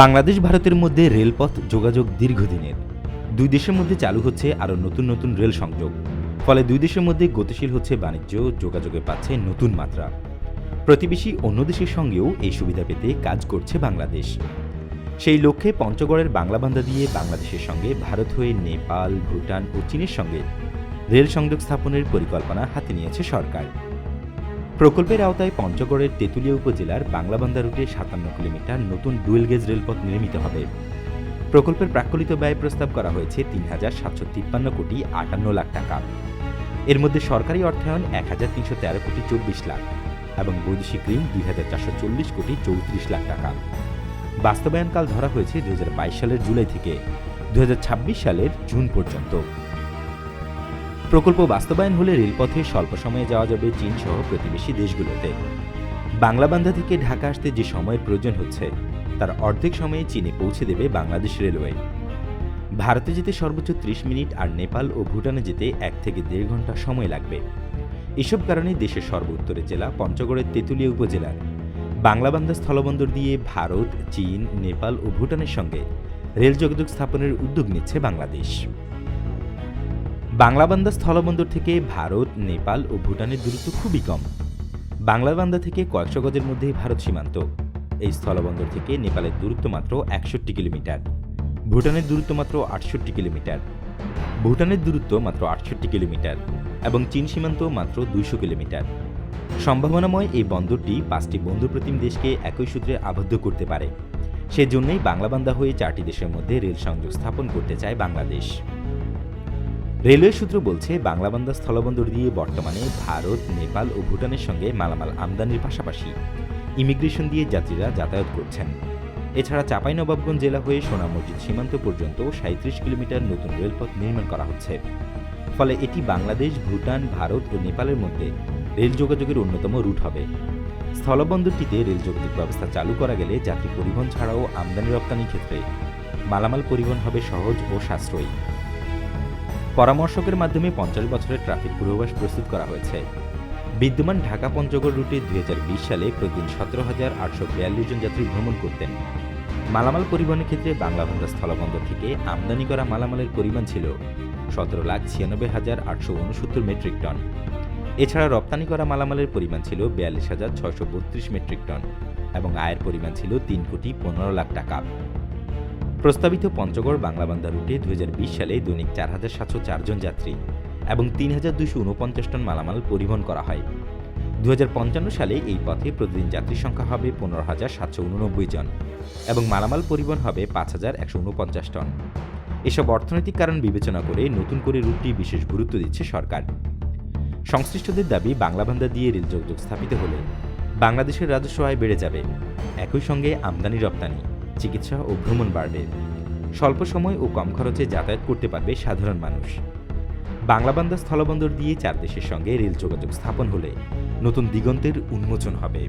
বাংলাদেশ ভারতের মধ্যে রেলপথ যোগাযোগ দীর্ঘদিনের। দুই দেশের মধ্যে চালু হচ্ছে আরও নতুন নতুন রেল সংযোগ। ফলে দুই দেশের মধ্যে গতিশীল হচ্ছে বাণিজ্য যোগাযোগে পাচ্ছে নতুন মাত্রা। প্রতিবেশী অন্য দেশের সঙ্গেও এই সুবিধা পেতে কাজ করছে বাংলাদেশ। সেই লক্ষ্যে পঞ্চগড়ের বাংলাবান্ধা দিয়ে বাংলাদেশের সঙ্গে ভারত হয়ে নেপাল, ভুটান ও চীনের সঙ্গে রেল সংযোগ স্থাপনের পরিকল্পনা হাতে নিয়েছে সরকার। প্রকল্পের আওতায় পঞ্চগড়ের তেঁতুলিয়া উপজেলার বাংলাবান্ধা রুটে সাতান্ন কিলোমিটার নতুন ডুয়েল গেজ রেলপথ নির্মিত হবে। প্রকল্পের প্রাক্কলিত ব্যয় প্রস্তাব করা হয়েছে তিন হাজার সাতশো তিপ্পান্ন কোটি আটান্ন লাখ টাকা। এর মধ্যে সরকারি অর্থায়ন এক হাজার তিনশো তেরো কোটি চব্বিশ লাখ এবং বৈদেশিক ঋণ দুই হাজার চারশো চল্লিশ কোটি চৌত্রিশ লাখ টাকা। বাস্তবায়নকাল ধরা হয়েছে দুই হাজার বাইশ সালের জুলাই থেকে। দুই হাজার ছাব্বিশ সালের জুন পর্যন্ত। প্রকল্প বাস্তবায়ন হলে রেলপথে স্বল্প সময়ে যাওয়া যাবে চীন সহ প্রতিবেশী দেশগুলোতে। বাংলাবান্ধা থেকে ঢাকা আসতে যে সময়ের প্রয়োজন হচ্ছে, তার অর্ধেক সময়ে চীনে পৌঁছে দেবে বাংলাদেশ রেলওয়ে। ভারতে যেতে সর্বোচ্চ ত্রিশ মিনিট আর নেপাল ও ভুটানে যেতে এক থেকে দেড় ঘণ্টা সময় লাগবে। এসব কারণে দেশের সর্বোত্তরের জেলা পঞ্চগড়ের তেঁতুলিয়া উপজেলার। বাংলাবান্ধা স্থলবন্দর দিয়ে ভারত, চীন, নেপাল ও ভুটানের সঙ্গে রেল যোগাযোগ স্থাপনের উদ্যোগ নিচ্ছে বাংলাদেশ। বাংলাবান্ধা স্থলবন্দর থেকে ভারত, নেপাল ও ভুটানের দূরত্ব খুবই কম। বাংলাবান্ধা থেকে কয়েকশো গজের মধ্যে ভারত সীমান্ত। এই স্থলবন্দর থেকে নেপালের দূরত্ব মাত্র একষট্টি কিলোমিটার। ভুটানের দূরত্ব মাত্র আটষট্টি কিলোমিটার। ভুটানের দূরত্ব মাত্র আটষট্টি কিলোমিটার এবং চীন সীমান্ত মাত্র দুইশো কিলোমিটার। সম্ভাবনাময় এই বন্দরটি পাঁচটি বন্ধুপ্রতিম দেশকে একই সূত্রে আবদ্ধ করতে পারে। সেজন্যই বাংলাবান্ধা হয়ে চারটি দেশের মধ্যে রেল সংযোগ স্থাপন করতে চায় বাংলাদেশ। রেলওয়ে সূত্র বলছে, বাংলাবান্ধা স্থলবন্দর দিয়ে বর্তমানে ভারত, নেপাল ও ভুটানের সঙ্গে মালামাল আমদানির পাশাপাশি ইমিগ্রেশন দিয়ে যাত্রীরা যাতায়াত করছেন। এছাড়া চাঁপাইনবাবগঞ্জ জেলা হয়ে সোনা মসজিদ সীমান্ত পর্যন্ত সাঁত্রিশ কিলোমিটার নতুন রেলপথ নির্মাণ করা হচ্ছে। ফলে এটি বাংলাদেশ, ভুটান, ভারত ও নেপালের মধ্যে রেল যোগাযোগের অন্যতম রুট হবে। স্থলবন্দরটিতে রেল যোগাযোগ ব্যবস্থা চালু করা গেলে যাত্রী পরিবহন ছাড়াও আমদানি রপ্তানির ক্ষেত্রে মালামাল পরিবহন হবে সহজ ও সাশ্রয়ী। পরামর্শকের মাধ্যমে পঞ্চাশ বছরের ট্রাফিক পূর্বাভাস প্রস্তুত করা হয়েছে। বিদ্যমান ঢাকা পঞ্চগড় রুটে দুই হাজার বিশ সালে প্রতিদিন সতেরো হাজার আটশো বিয়াল্লিশ জন যাত্রী ভ্রমণ করতেন। মালামাল পরিবহনের ক্ষেত্রে বাংলাবান্ধা স্থলবন্দর থেকে আমদানি করা মালামালের পরিমাণ ছিল সতেরো লাখ ছিয়ানব্বই হাজার আটশো উনসত্তর মেট্রিক টন। এছাড়া রপ্তানি করা মালামালের পরিমাণ ছিল বিয়াল্লিশ হাজার ছয়শো বত্রিশ মেট্রিক টন এবং আয়ের পরিমাণ ছিল তিন কোটি পনেরো লাখ টাকা। প্রস্তাবিত পঞ্চগড় বাংলাবান্ধা রুটে দু হাজার বিশ সালে দৈনিক চার হাজার সাতশো চারজন যাত্রী এবং তিন হাজার দুশো উনপঞ্চাশ টন মালামাল পরিবহন করা হয়। দু হাজার পঞ্চান্ন সালে এই পথে প্রতিদিন যাত্রী সংখ্যা হবে পনেরো হাজার সাতশো উননব্বই জন এবং মালামাল পরিবহন হবে পাঁচ হাজার একশো উনপঞ্চাশ টন এসব অর্থনৈতিক কারণ বিবেচনা করে নতুন করে রুটটি বিশেষ গুরুত্ব দিচ্ছে সরকার। সংশ্লিষ্টদের দাবি বাংলাবান্ধা দিয়ে রেল যোগাযোগ স্থাপিত হলে বাংলাদেশের রাজস্ব আয় বেড়ে যাবে। একই সঙ্গে আমদানি রপ্তানি। চিকিৎসা ও ভ্রমণ বাড়বে। স্বল্প সময় ও কম খরচে যাতায়াত করতে পারবে সাধারণ মানুষ। বাংলাবান্ধা স্থলবন্দর দিয়ে চার দেশের সঙ্গে রেল যোগাযোগ স্থাপন হলে নতুন দিগন্তের উন্মোচন হবে।